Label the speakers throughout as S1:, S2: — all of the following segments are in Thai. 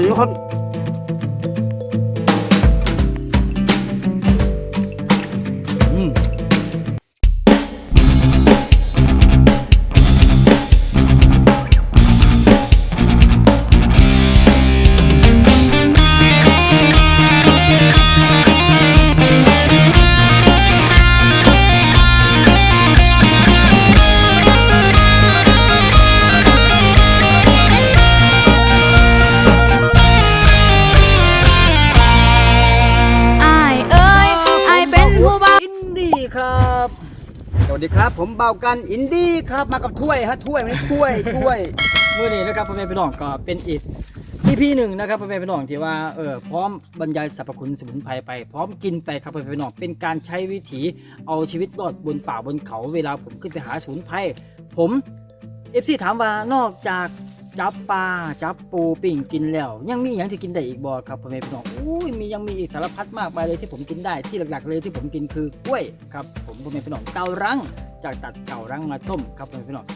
S1: 一会 ผ
S2: มเบากันอินดี้ครับมากับถ้วยฮะถ้วยไม่ใช่ถ้วยถ้วยมื่อนี้นะครับพ่อแม่พี่น้องก็เป็นอีก EP หนึ่งนะครับพ่อแม่พี่น้องที่ว่าเออพร้อมบรรยายสรรพคุณสมุนไพรไป พร้อมกินไปครับพ่อแม่พี่น้องเป็นการใช้วิถีเอาชีวิตรอดบนป่าบนเขาเวลาผมขึ้นไปหาสมุนไพรผมเอฟซีถามว่านอกจาก จับปลาจับปูปิ่งกินแล้ว ยังมีอย่างที่กินได้อีกบ่ครับพ่อแม่พี่น้องอุ้ยมียังมีอีกสารพัดมากมายเลยที่ผมกินได้ที่หลักๆเลยที่ผมกินคือกล้วยครับผมพ่อแม่พี่น้องเการังจากตัดเการังมาต้มครับพ่อแม่พี่น้อง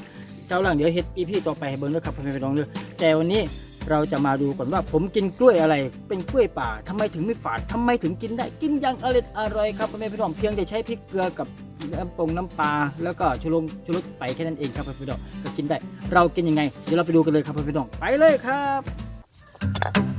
S2: เการังเดี๋ยวเฮ็ดอีพี่ต่อไปให้เบิ่งด้วยครับพ่อแม่พี่น้องเด้อแต่วันนี้เราจะมาดูก่อนว่าผมกินกล้วยอะไร เป็นกล้วยป่าทำไมถึงไม่ฝาดทำไมถึงกินได้ กินอย่างอร่อยอร่อยครับพ่อแม่พี่น้องเพียงแต่ใช้พริกเกลือกับ น้ำปงน้ำปลาแล้วก็ชูรงชูรสไปแค่นั้นเองครับพ่อแม่พี่น้องก็กินได้ เรากินยังไง เดี๋ยวเราไปดูกันเลยครับพ่อแม่พี่น้องไปเลยครับ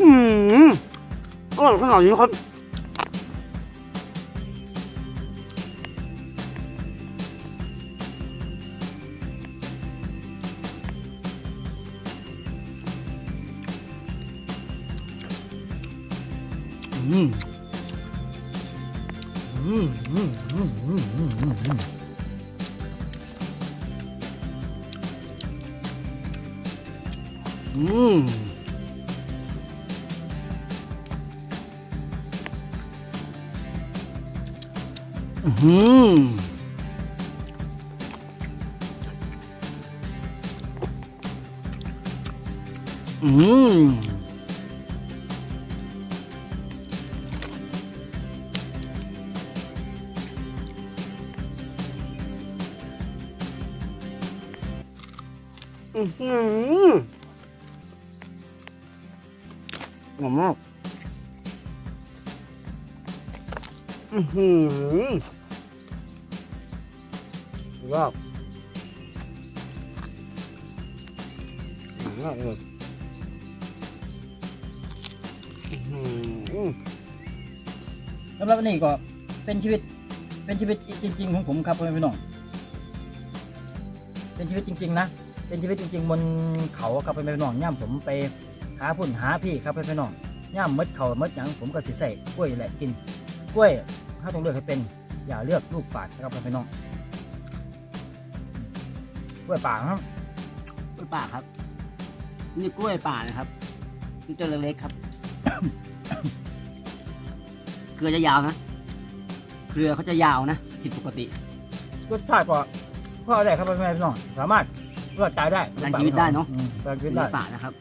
S2: อืมอร่อยขนาดนี้ครับอืมอืมอืมอืมอืมอืมอืมอืม อืมอืมอืมอือหือหอมมาก อือหือรอบรอบเลยอื้อหือ
S3: สำหรับวันนี้ก็เป็นชีวิตเป็นชีวิตจริง ๆ ของผมครับพี่น้อง เป็นชีวิตจริง ๆ นะ เป็นชีวิตจริง ๆ บนเขาครับพี่น้องย่ามผมไปหาพุ่นหาพี่ครับพี่น้องย่ามมดเขามดหยังผมก็สิใส่กล้วยแหละกิน กล้วยถ้าต้องเลือกให้เป็น อย่าเลือกลูกฝาดนะครับพ่อแม่พี่น้องกล้วยป่าครับ
S2: กล้วยป่าครับนี่กล้วยป่านะครับมันจะเล็กๆครับ
S3: เครือจะยาวนะเครือเขาจะยาวนะผิดปกติ
S2: รสชาติก็ก็ได้ครับพ่อแม่พี่น้องสามารถรอดตายได้
S3: ประทังชีวิตได้เนอะ
S2: อืมประทังชีวิต
S3: ใน
S2: ได้
S3: ป่านะครับ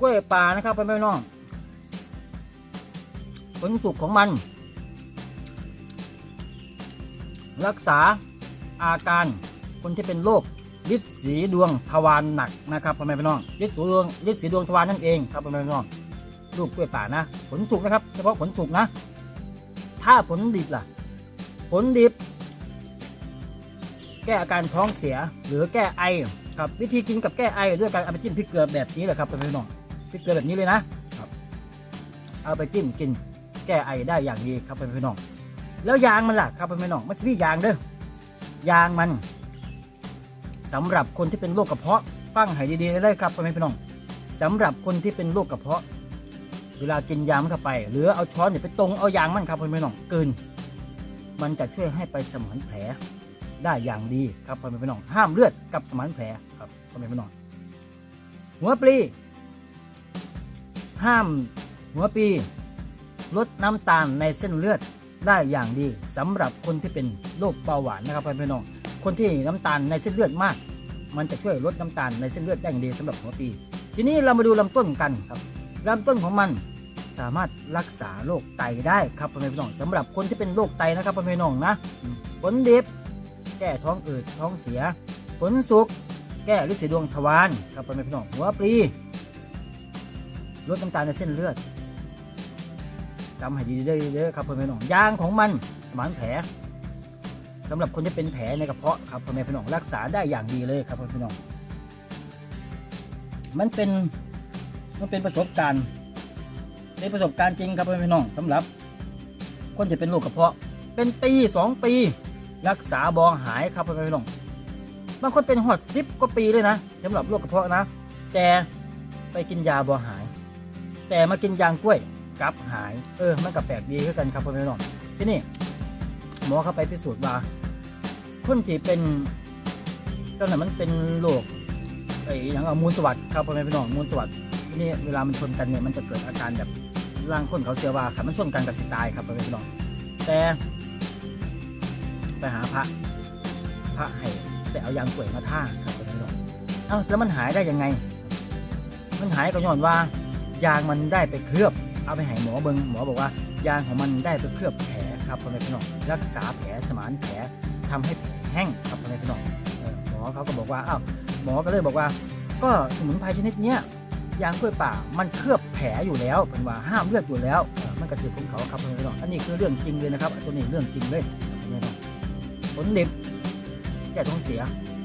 S2: กล้วยป่านะครับพ่อแม่พี่น้อง ผลสุกของมัน รักษาอาการคนที่เป็นโรคฤทธิ์สีดวงทวารหนักนะครับพ่อแม่พี่น้องฤทธิ์สีดวงฤทธิ์สีดวงทวารนั่นเองครับพ่อแม่พี่น้องลูกกล้วยป่านะ ผลสุกนะครับเฉพาะผลสุกนะ ถ้าผลดิบล่ะ ผลดิบ แก้อาการท้องเสียหรือแก้ไอครับวิธีกินกับแก้ไอด้วยการเอาไปจิ้มพริกเกลือแบบนี้แหละครับพ่อแม่พี่น้อง ริกเกลือแบบนี้เลยนะครับ เอาไปจิ้มกินแก้ไอได้อย่างดีครับพ่อแม่พี่น้อง แล้วยางมันล่ะครับพ่อแม่พี่น้องมันจะมียางเด้อยางมันสำหรับคนที่เป็นโรคกระเพาะฟังให้ดีๆเลยครับพ่อแม่พี่น้องสำหรับคนที่เป็นโรคกระเพาะ เวลากินยางมันเข้าไป หรือเอาช้อนเนี่ยไปตรงเอายางมันครับพ่อแม่พี่น้องกลืนมันจะช่วยให้ไปสมานแผลได้อย่างดีครับพ่อแม่พี่น้องห้ามเลือดกับสมานแผลครับพ่อแม่พี่น้องหัวปลี ห้ามหัวปีลดน้ำตาลในเส้นเลือดได้อย่างดีสำหรับคนที่เป็นโรคเบาหวานนะครับพ่อแม่พี่น้องคนที่น้ำตาลในเส้นเลือดมาก มันจะช่วยลดน้ำตาลในเส้นเลือดได้อย่างดีสำหรับหัวปี ทีนี้เรามาดูลำต้นกันครับลำต้นของมันสามารถรักษาโรคไตได้ครับพ่อแม่พี่น้องสำหรับคนที่เป็นโรคไตนะครับพ่อแม่พี่น้องนะผลดิบแก้ท้องอืดท้องเสียผลสุกแก้ฤทธิ์สีดวงทวารครับพ่อแม่พี่น้องหัวปลี ลดน้ำตาลในเส้นเลือดจำให้ดีๆเด้อครับพ่อแม่พี่น้องยางของมันสมานแผลสำหรับคนที่เป็นแผลในกระเพาะครับพ่อแม่พี่น้องรักษาได้อย่างดีเลยครับพ่อแม่พี่น้องมันเป็นมันเป็นประสบการณ์เป็นประสบการณ์จริงครับพ่อแม่พี่น้องสำหรับ คนที่เป็นโรคกระเพาะ เป็นปีสองปี รักษาบองหายครับพ่อแม่พี่น้องบางคนเป็นหอดซิปก็ปีเลยนะสำหรับโรคกระเพาะนะ แต่ไปกินยาบอหาย แต่มากินยางกล้วยกลับหาย เออ มันกับแปลกดีคือกันครับพ่อแม่น้องที่นี่หมอเข้าไปพิสูจน์ว่าคนที่เป็นตอนนั้นมันเป็นโรคไอ้อย่างเอามูลสวัสดิ์ครับพ่อแม่พี่น้องมูลสวัสดิ์ที่นี่เวลามันชนกันเนี่ยมันจะเกิดอาการแบบร่างคนเขาเสียว่าครับมันชนกันกับสิตายครับพ่อแม่พี่น้องแต่ไปหาพระพระให้แต่เอายางกล้วยมาท่าครับพ่อแม่พี่น้องเอ้าแล้วมันหายได้ยังไง มันหายก็ย้อนว่า ยางมันได้ไปเคลือบ เอาไปให้หมอเบิงหมอบอกว่ายางของมันได้ไปเคลือบแผลครับพ่อแม่พี่น้องรักษาแผลสมานแผลทำให้แผลแห้งครับพ่อแม่พี่น้องหมอเขาก็บอกว่าอ้าวหมอก็เลยบอกว่า ก็สมุนไพรชนิดเนี้ยยางกล้วยป่ามันเคลือบแผลอยู่แล้วเป็นว่าห้ามเลือดอยู่แล้ว มันกระถือของเขาครับพ่อแม่พี่น้องอันนี้คือเรื่องจริงเลยนะครับตัวนี้เรื่องจริงเลยพ่อแม่พี่น้องผลดิบแก้ท้องเสีย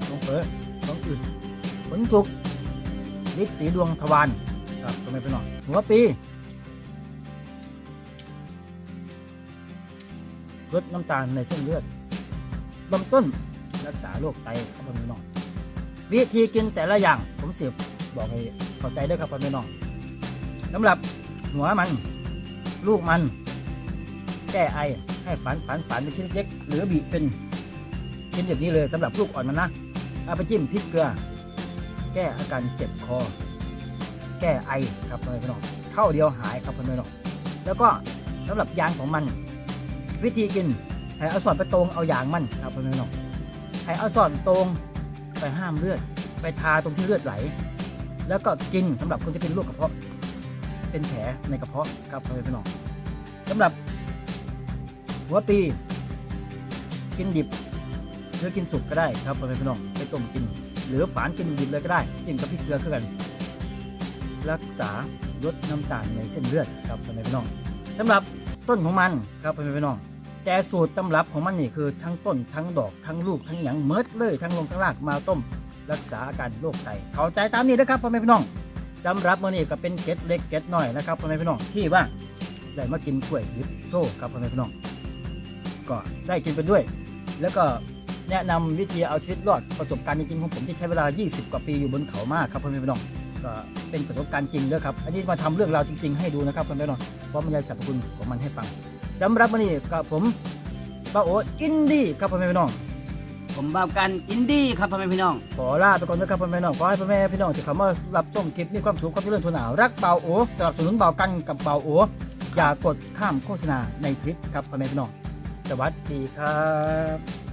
S2: ท้องเฟ้อท้องอืดผลสุกฤทธิ์สีดวงทวารครับพ่อแม่พี่น้อง หัวปีลดน้ำตาลในเส้นเลือดลำต้นรักษาโรคไตครับพ่อแม่น้อง วิธีกินแต่ละอย่างผมเสียบบอกให้เข้าใจด้วยครับพ่อแม่น้องสำหรับหัวมัน ลูกมัน แก้ไอให้ฝันฝันฝันเป็นชิ้นเล็กๆหรือบีเป็นชิ้นแบบนี้เลยสำหรับลูกอ่อนมันนะเอาไปจิ้มพริกเกลือ แก้อาการเจ็บคอ แก้ไอครับพ่อแม่พี่น้องเท่าเดียวหายครับพ่อแม่พี่น้องแล้วก็สำหรับยางของมัน วิธีกินให้เอาสอนไปตรงเอาอยางมันครับพ่อแม่พี่น้องให้เอาสอนตรงไปห้ามเลือด ไปทาตรงที่เลือดไหล แล้วก็กินสำหรับคนที่เป็นโรคกระเพาะ เป็นแผลในกระเพาะครับพ่อแม่พี่น้องสำหรับหัวปี กินดิบหรือกินสุกก็ได้ครับพ่อแม่พี่น้องไปต้มกิน หรือฝานกินดิบเลยก็ได้กินกับพริกเกลือคือกัน รักษาลดน้ำตาลในเส้นเลือดครับพ่อแม่พี่น้องสำหรับต้นของมันครับพ่อแม่พี่น้อง แต่สูตรตำรับของมันนี่คือทั้งต้นทั้งดอกทั้งลูกทั้งหยังเมิดเลยทั้งลงทั้งรากมาต้ม รักษาอาการโรคไตเข้าใจตามนี้นะครับพ่อแม่พี่น้องสำหรับมื้อนี้ก็เป็นเก็ดเล็กเก็ดน้อยนะครับพ่อแม่พี่น้องที่ว่าได้มากินกล้วยยิบโซ่ครับพ่อแม่พี่น้อง ก็ได้กินไปด้วย แล้วก็แนะนำวิธีเอาชีวิตรอดประสบการณ์จริงๆของผมที่ใช้เวลา 20 กว่าปีอยู่บนเขามากครับพ่อแม่พี่น้อง ก็เป็นประสบการณ์จริงด้วยครับ อันนี้มาทำเรื่องราวจริง ๆ ให้ดูนะครับพ่อแม่พี่น้องเพราะมันยายสรรพคุณของมันให้ฟังสำหรับวันนี้กับผมเบาโออินดี้ครับพ่อแม่พี่น้อง
S3: ผมเบากันอินดี้ครับพ่อแม่พี่น้อง
S2: ขอลาไปก่อนนะครับพ่อแม่พี่น้อง ขอให้พ่อแม่พี่น้องที่เข้ามารับชมคลิปมีความสุขความเจริญทุนหนาวรักเบาโอสนับสนุนเบากันกับเบาโออย่ากดข้ามโฆษณาในคลิปครับพ่อแม่พี่น้อง สวัสดีครับ